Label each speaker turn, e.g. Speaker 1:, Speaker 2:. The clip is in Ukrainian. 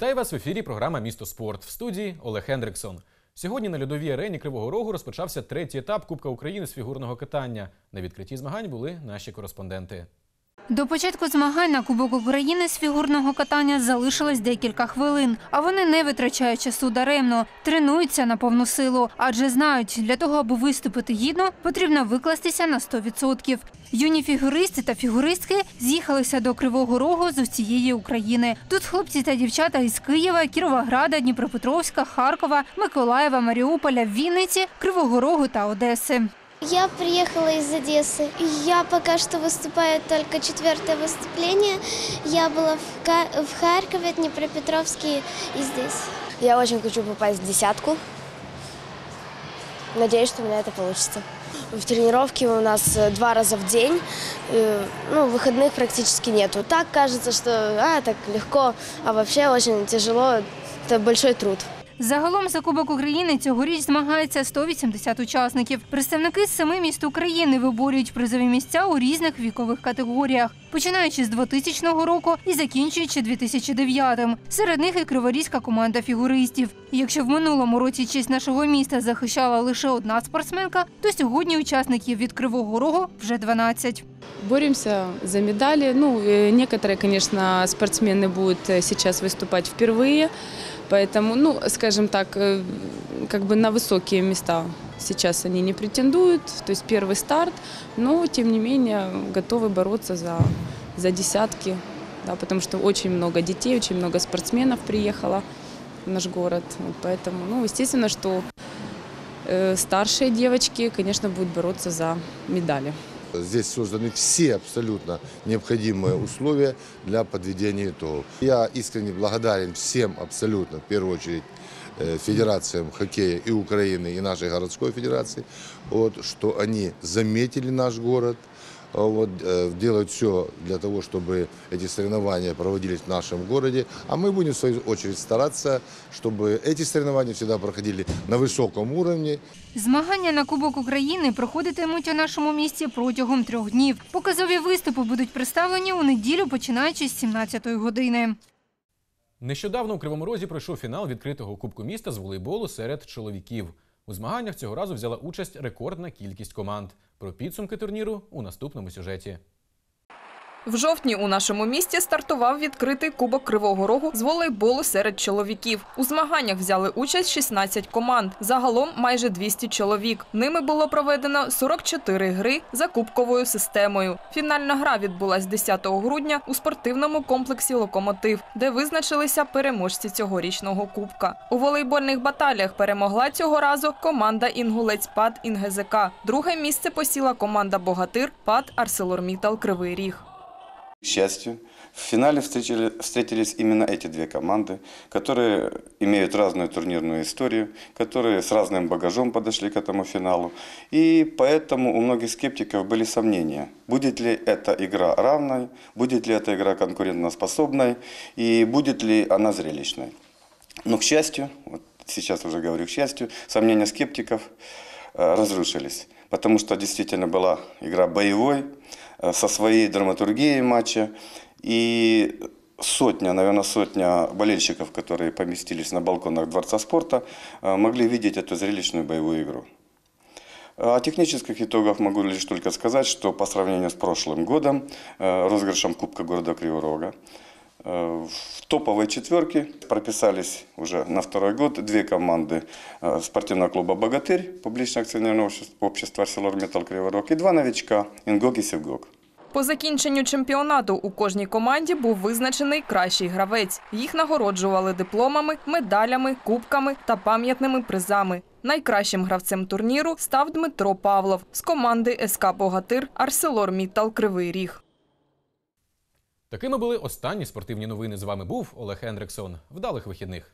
Speaker 1: Вітаю вас в ефірі. Програма Місто спорт в студії Олег Хендриксон. Сьогодні на льодовій арені Кривого Рогу розпочався третій етап Кубка України з фігурного катання. На відкритті змагань були наші кореспонденти.
Speaker 2: До початку змагань на Кубок України з фігурного катання залишилось декілька хвилин, а вони не витрачають часу даремно, тренуються на повну силу, адже знають, для того, аби виступити гідно, потрібно викластися на 100%. Юні фігуристи та фігуристки з'їхалися до Кривого Рогу з усієї України. Тут хлопці та дівчата із Києва, Кіровограда, Дніпропетровська, Харкова, Миколаєва, Маріуполя, Вінниці, Кривого Рогу та Одеси.
Speaker 3: Я приехала из Одессы. Я пока что выступаю только четвертое выступление. Я была в, Ка- в Харькове, Днепропетровске и здесь.
Speaker 4: Я очень хочу попасть в десятку. Надеюсь, что у меня это получится. В тренировке у нас э, два раза в день. Э, Ну, выходных практически нету. Так кажется, что а, так легко, а вообще очень тяжело. Это большой труд.
Speaker 2: Загалом за Кубок України цьогоріч змагається 180 учасників. Представники з семи міст України виборюють призові місця у різних вікових категоріях, починаючи з 2000 року і закінчуючи 2009-м. Серед них і криворізька команда фігуристів. І Якщо в минулому році честь нашого міста захищала лише одна спортсменка, то сьогодні учасників від Кривого Рогу вже 12.
Speaker 5: Боремся за медали. Ну, э, некоторые, конечно, спортсмены будут э, сейчас выступать впервые, поэтому, ну, скажем так, э, как бы на высокие места сейчас они не претендуют, то есть первый старт, но, тем не менее, готовы бороться за, за десятки, да, потому что очень много детей, очень много спортсменов приехало в наш город, вот поэтому, ну, естественно, что э, старшие девочки, конечно, будут бороться за медали.
Speaker 6: Здесь созданы все абсолютно необходимые условия для подведения итогов. Я искренне благодарен всем абсолютно, в первую очередь, э, федерациям хоккея и Украины, и нашей городской федерации, вот, что они заметили наш город, а вот, э, делают все для того, чтобы эти соревнования проводились в нашем городе. А мы будем, в свою очередь, стараться, чтобы эти соревнования всегда проходили на высоком уровне,
Speaker 2: Змагання на Кубок України проходитимуть у нашому місті протягом трьох днів. Показові виступи будуть представлені у неділю, починаючи з 17-ї години.
Speaker 1: Нещодавно у Кривому Розі пройшов фінал відкритого Кубку міста з волейболу серед чоловіків. У змаганнях цього разу взяла участь рекордна кількість команд. Про підсумки турніру у наступному сюжеті.
Speaker 7: В жовтні у нашому місті стартував відкритий кубок Кривого Рогу з волейболу серед чоловіків. У змаганнях взяли участь 16 команд. Загалом майже 200 чоловік. Ними було проведено 44 гри за кубковою системою. Фінальна гра відбулась 10 грудня у спортивному комплексі Локомотив, де визначилися переможці цьогорічного кубка. У волейбольних баталіях перемогла цього разу команда Інгулець ПАД ІНГЗК. Друге місце посіла команда Богатир ПАД Арселормітал Кривий Ріг.
Speaker 8: К счастью, в финале встретили- встретились именно эти две команды, которые имеют разную турнирную историю, которые с разным багажом подошли к этому финалу. И поэтому у многих скептиков были сомнения, будет ли эта игра равной, будет ли эта игра конкурентоспособной и будет ли она зрелищной. Но, к счастью, вот сейчас уже говорю к счастью, сомнения скептиков э, разрушились. Потому что действительно была игра боевой, э, со своей драматургией матча. И сотня, наверное, сотня болельщиков, которые поместились на балконах Дворца спорта, э, могли видеть эту зрелищную боевую игру. О технических итогах могу лишь только сказать, что по сравнению с прошлым годом, э, розыгрышем Кубка города Кривого Рога, э, в топовой четверке прописались уже на второй год две команды э, спортивного клуба «Богатырь», публичное акционерное общество, общество «Арселорметалл Кривой Рог» и два новичка «Ингок» и «Севгок».
Speaker 7: По закінченню чемпіонату у кожній команді був визначений кращий гравець. Їх нагороджували дипломами, медалями, кубками та пам'ятними призами. Найкращим гравцем турніру став Дмитро Павлов з команди СК Богатир Арселор Міттал Кривий Ріг.
Speaker 1: Такими були останні спортивні новини. З вами був Олег Ендриксон. Вдалих вихідних.